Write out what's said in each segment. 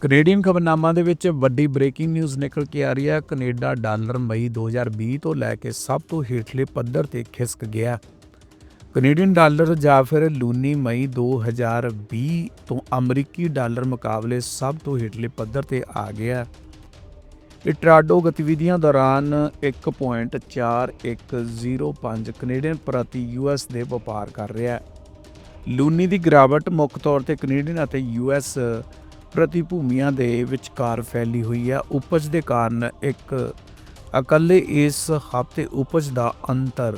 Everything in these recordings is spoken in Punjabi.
ਕੈਨੇਡੀਅਨ ਖਬਰਨਾਮਾ ਦੇ ਵਿੱਚ ਵੱਡੀ ਬ੍ਰੇਕਿੰਗ ਨਿਊਜ਼ ਨਿਕਲ ਕੇ ਆ ਰਹੀ ਹੈ। ਕੈਨੇਡਾ ਡਾਲਰ ਮਈ 2020 ਤੋਂ ਲੈ ਕੇ ਸਭ ਤੋਂ ਹੇਠਲੇ ਪੱਧਰ ਤੇ ਖਿਸਕ ਗਿਆ। ਕੈਨੇਡੀਅਨ ਡਾਲਰ ਜਾਂ ਫਿਰ ਲੂਨੀ ਮਈ 2020 ਤੋਂ ਅਮਰੀਕੀ ਡਾਲਰ ਮੁਕਾਬਲੇ ਸਭ ਤੋਂ ਹੇਠਲੇ ਪੱਧਰ ਤੇ ਆ ਗਿਆ। ਇਹ ਟਰਾਡੋ ਗਤੀਵਿਧੀਆਂ ਦੌਰਾਨ 1.4105 ਕੈਨੇਡੀਅਨ ਪ੍ਰਤੀ ਯੂਐਸ ਦੇ ਵਪਾਰ ਕਰ ਰਿਹਾ ਹੈ। ਲੂਨੀ ਦੀ ਗਿਰਾਵਟ ਮੁੱਖ ਤੌਰ ਤੇ ਕੈਨੇਡੀਅਨ ਅਤੇ ਯੂਐਸ ਪ੍ਰਤੀ ਭੂਮੀਆਂ ਦੇ ਵਿਚਕਾਰ ਫੈਲੀ ਹੋਈ ਹੈ। ਉਪਜ ਦੇ ਕਾਰਨ ਇੱਕ ਇਕੱਲੇ ਇਸ ਹਫ਼ਤੇ ਉਪਜ ਦਾ ਅੰਤਰ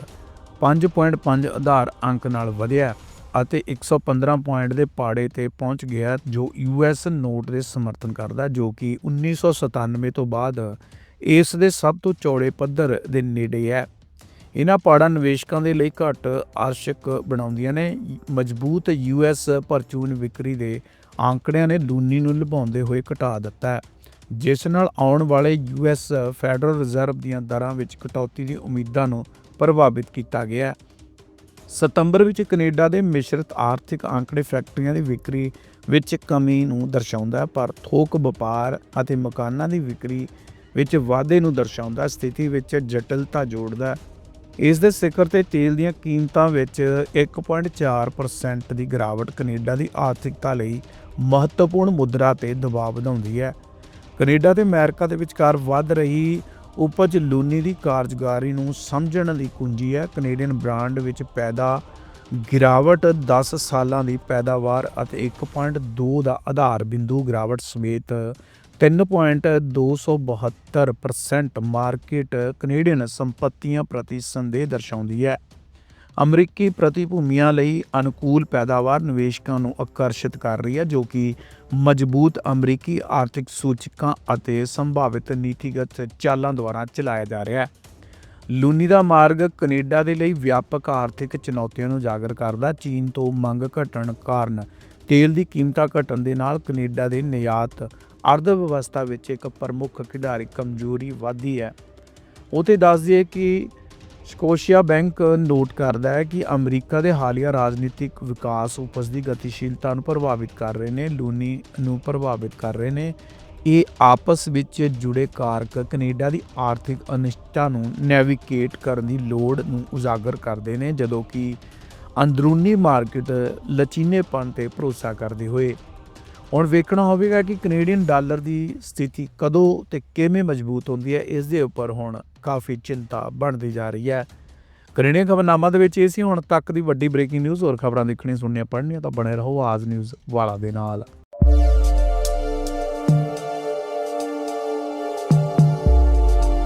5.5 ਆਧਾਰ ਅੰਕ ਨਾਲ ਵਧਿਆ ਅਤੇ 115 ਪੁਆਇੰਟ ਦੇ ਪਾੜੇ ਤੇ ਪਹੁੰਚ ਗਿਆ, ਜੋ ਯੂਐਸ ਨੋਟ ਦੇ ਸਮਰਥਨ ਕਰਦਾ, ਜੋ ਕਿ 1997 ਤੋਂ ਬਾਅਦ ਇਸ ਦੇ ਸਭ ਤੋਂ ਚੌੜੇ ਪੱਧਰ ਦੇ ਨੇੜੇ ਹੈ। ਇਹਨਾਂ ਪਾੜਾਂ ਨਿਵੇਸ਼ਕਾਂ ਦੇ ਲਈ ਘੱਟ ਆਰਸ਼ਕ ਬਣਾਉਂਦੀਆਂ ਨੇ। ਮਜ਼ਬੂਤ ਯੂਐਸ ਪਰਚੂਨ ਵਿਕਰੀ ਦੇ ਆંકੜਿਆਂ ਨੇ ਲੂਨੀ ਨੂੰ ਲੁਭਾਉਂਦੇ ਹੋਏ ਘਟਾ ਦਿੱਤਾ ਹੈ, ਜਿਸ ਨਾਲ ਆਉਣ ਵਾਲੇ ਯੂਐਸ ਫੈਡਰਲ ਰਿਜ਼ਰਵ ਦੀਆਂ ਦਰਾਂ ਵਿੱਚ ਕਟੌਤੀ ਦੀ ਉਮੀਦਾਂ ਨੂੰ ਪ੍ਰਭਾਵਿਤ ਕੀਤਾ ਗਿਆ ਸਤੰਬਰ ਵਿੱਚ ਕੈਨੇਡਾ ਦੇ ਮਿਸ਼ਰਤ ਆਰਥਿਕ ਆંકੜੇ ਫੈਕਟਰੀਆਂ ਦੀ ਵਿਕਰੀ ਵਿੱਚ ਕਮੀ ਨੂੰ ਦਰਸਾਉਂਦਾ ਹੈ, ਪਰ ਥੋਕ ਵਪਾਰ ਅਤੇ ਮਕਾਨਾਂ ਦੀ ਵਿਕਰੀ ਵਿੱਚ ਵਾਧੇ ਨੂੰ ਦਰਸਾਉਂਦਾ ਸਥਿਤੀ ਵਿੱਚ ਜਟਿਲਤਾ ਜੋੜਦਾ ਇਸ ਦੇ ਸਿਖਰ ਤੇ ਤੇਲ ਦੀਆਂ ਕੀਮਤਾਂ ਵਿੱਚ 1.4% ਦੀ ਗਿਰਾਵਟ ਕੈਨੇਡਾ ਦੀ ਆਰਥਿਕਤਾ ਲਈ ਮਹੱਤਵਪੂਰਨ ਮੁਦਰਾ ਤੇ ਦਬਾਅ ਵਧਾਉਂਦੀ ਹੈ। ਕੈਨੇਡਾ ਤੇ ਅਮਰੀਕਾ ਦੇ ਵਿਚਕਾਰ ਵੱਧ ਰਹੀ ਉਪਜ ਲੂਨੀ ਦੀ ਕਾਰਜਕਾਰੀ ਨੂੰ ਸਮਝਣ ਦੀ ਕੁੰਜੀ ਹੈ। ਕੈਨੇਡੀਅਨ ਬ੍ਰਾਂਡ ਵਿੱਚ ਪੈਦਾ ਗਿਰਾਵਟ 10 ਸਾਲਾਂ ਦੀ ਪੈਦਾਵਾਰ ਅਤੇ 1.2 ਦਾ ਆਧਾਰ ਬਿੰਦੂ ਗਿਰਾਵਟ ਸਮੇਤ 3.272% ਮਾਰਕੀਟ ਕੈਨੇਡੀਅਨ ਸੰਪਤੀਆਂ ਪ੍ਰਤੀ ਸੰਦੇਹ ਦਰਸਾਉਂਦੀ ਹੈ। ਅਮਰੀਕੀ ਪ੍ਰਤੀਭੂਮੀਆਂ ਲਈ ਅਨੁਕੂਲ ਪੈਦਾਵਾਰ ਨਿਵੇਸ਼ਕਾਂ ਨੂੰ ਆਕਰਸ਼ਿਤ ਕਰ ਰਹੀ ਹੈ, ਜੋ ਕਿ ਮਜ਼ਬੂਤ ਅਮਰੀਕੀ ਆਰਥਿਕ ਸੂਚਕਾਂ ਅਤੇ ਸੰਭਾਵਿਤ ਨੀਤੀਗਤ ਚਾਲਾਂ ਦੁਆਰਾ ਚਲਾਇਆ ਜਾ ਰਿਹਾ ਹੈ। ਲੂਨੀ ਦਾ ਮਾਰਗ ਕੈਨੇਡਾ ਦੇ ਲਈ ਵਿਆਪਕ ਆਰਥਿਕ ਚੁਣੌਤੀਆਂ ਨੂੰ ਜਾਗਰ ਕਰਦਾ ਚੀਨ ਤੋਂ ਮੰਗ ਘਟਣ ਕਾਰਨ ਤੇਲ ਦੀ ਕੀਮਤਾਂ ਘਟਣ ਦੇ ਨਾਲ ਕੈਨੇਡਾ ਦੇ ਨਿਯਾਤ ਅਰਥ ਵਿਵਸਥਾ ਵਿੱਚ ਇੱਕ ਪ੍ਰਮੁੱਖ ਖਿਡਾਰੀ ਕਮਜ਼ੋਰੀ ਵਧੀ ਹੈ। ਉਹ ਤੇ ਦੱਸ ਦਈਏ ਕਿ ਸਕੋਸ਼ੀਆ ਬੈਂਕ ਨੋਟ ਕਰਦਾ ਹੈ ਕਿ ਅਮਰੀਕਾ ਦੇ ਹਾਲੀਆ ਰਾਜਨੀਤਿਕ ਵਿਕਾਸ ਉਪਜ ਦੀ ਗਤੀਸ਼ੀਲਤਾ ਨੂੰ ਪ੍ਰਭਾਵਿਤ ਕਰ ਰਹੇ ਨੇ, ਲੂਨੀ ਨੂੰ ਪ੍ਰਭਾਵਿਤ ਕਰ ਰਹੇ ਨੇ। ਇਹ ਆਪਸ ਵਿੱਚ ਜੁੜੇ ਕਾਰਕ ਕੈਨੇਡਾ ਦੀ ਆਰਥਿਕ ਅਨਿਸ਼ਚਿਤਤਾ ਨੂੰ ਨੈਵੀਗੇਟ ਕਰਨ ਦੀ ਲੋੜ ਨੂੰ ਉਜਾਗਰ ਕਰਦੇ ਨੇ, ਜਦੋਂ ਕਿ ਅੰਦਰੂਨੀ ਮਾਰਕੀਟ ਲਚੀਨੇਪਣ ਤੇ ਭਰੋਸਾ ਕਰਦੇ ਹੋਏ। ਹੁਣ ਵੇਖਣਾ ਹੋਵੇਗਾ ਕਿ ਕੈਨੇਡੀਅਨ ਡਾਲਰ ਦੀ ਸਥਿਤੀ ਕਦੋਂ ਤੇ ਕਿਵੇਂ ਮਜ਼ਬੂਤ ਹੁੰਦੀ ਹੈ, ਇਸ ਦੇ ਉੱਪਰ ਹੁਣ ਕਾਫੀ ਚਿੰਤਾ ਬਣਦੀ ਜਾ ਰਹੀ ਹੈ। ਕੈਨੇਡੀਅਨ ਖਬਰਨਾਮਾ ਦੇ ਵਿੱਚ ਇਹ ਸੀ, ਹੁਣ ਤੱਕ ਦੀ ਵੱਡੀ ਬ੍ਰੇਕਿੰਗ ਨਿਊਜ਼ ਹੋਰ ਖਬਰਾਂ ਦੇਖਣੀਆਂ ਸੁਣਨੀਆਂ, ਪੜ੍ਹਨੀਆਂ ਤਾਂ ਬਣੇ ਰਹੋ ਆਜ ਨਿਊਜ਼ ਵਾਲਾ ਦੇ ਨਾਲ।